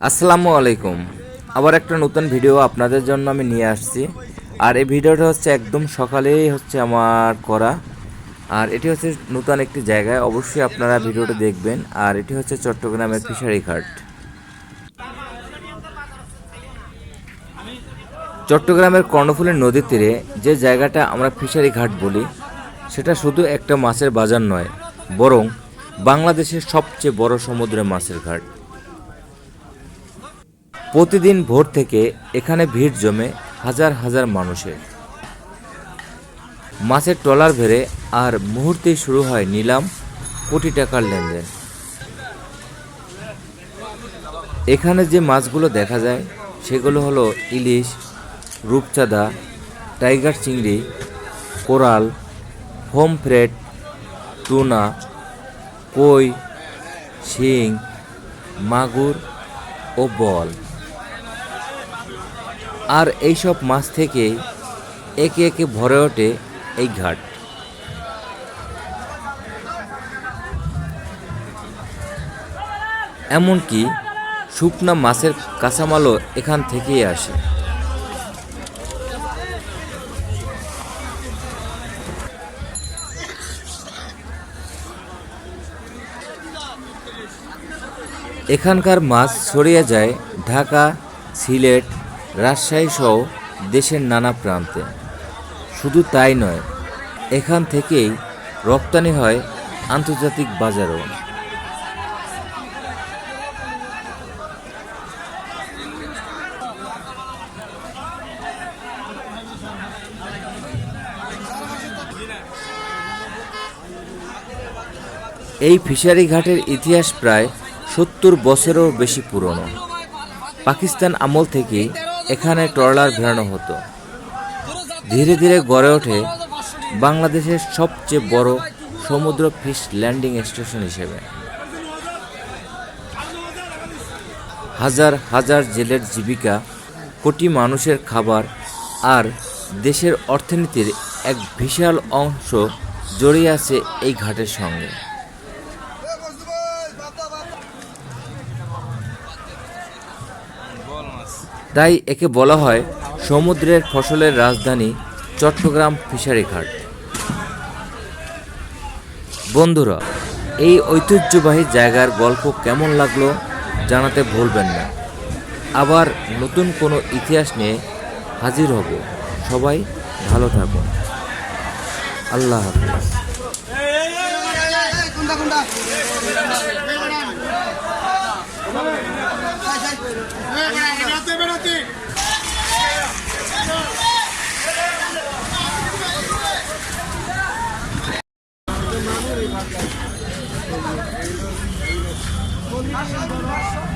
আসসালামু আলাইকুম। আবার একটা নতুন ভিডিও আপনাদের জন্য আমি নিয়ে আসছি। আর এই ভিডিওটা হচ্ছে একদম সকালেই হচ্ছে আমার করা। আর এটি হচ্ছে নতুন একটি জায়গায়। অবশ্যই আপনারা ভিডিওটা দেখবেন। আর এটি হচ্ছে চট্টগ্রামের ফিশারি ঘাট চট্টগ্রামের কর্ণফুলী নদীর তীরে যে জায়গাটা আমরা ফিশারি ঘাট বলি, সেটা শুধু একটা মাছের বাজার নয়, বরং বাংলাদেশের সবচেয়ে বড় সমুদ্রের মাছের ঘাট। প্রতিদিন ভোর থেকে এখানে ভিড় জমে হাজার হাজার মানুষের। মাছের ট্রলার ভেড়ে আর মুহূর্তেই শুরু হয় নিলাম কোটি টাকার লেনদেন। এখানে যে মাছগুলো দেখা যায়, সেগুলো হলো ইলিশ, রূপচাঁদা, টাইগার চিংড়ি, কোরাল হোম ফ্রেড টুনা কই, শিং, মাগুর ও বল। আর এইসব মাছ থেকেই একে একে ভরে ওঠে এই ঘাট। এমনকি শুকনা মাছের কাঁচামালও এখান থেকেই আসে। এখানকার মাছ ছড়িয়ে যায় ঢাকা, সিলেট, রাজশাহী সহ দেশের নানা প্রান্তে। শুধু তাই নয়, এখান থেকেই রপ্তানি হয় আন্তর্জাতিক বাজারেও। এই ফিশারি ঘাটের ইতিহাস প্রায় সত্তর বছরেরও বেশি পুরনো। পাকিস্তান আমল থেকেই এখানে ট্রলার ভেড়ানো হতো। ধীরে ধীরে গড়ে ওঠে বাংলাদেশের সবচেয়ে বড় সমুদ্র ফিশ ল্যান্ডিং স্টেশন হিসেবে। হাজার হাজার জেলের জীবিকা, কোটি মানুষের খাবার আর দেশের অর্থনীতির এক বিশাল অংশ জড়িয়ে আছে এই ঘাটের সঙ্গে। তাই একে বলা হয় সমুদ্রের ফসলের রাজধানী চট্টগ্রাম ফিশারি ঘাট বন্ধুরা এই ঐতিহ্যবাহী জায়গার গল্প কেমন লাগল জানাতে ভুলবেন না আবার নতুন কোনো ইতিহাস নিয়ে হাজির হব সবাই ভালো থাকুন আল্লাহ হাফিজ Achas da nossa?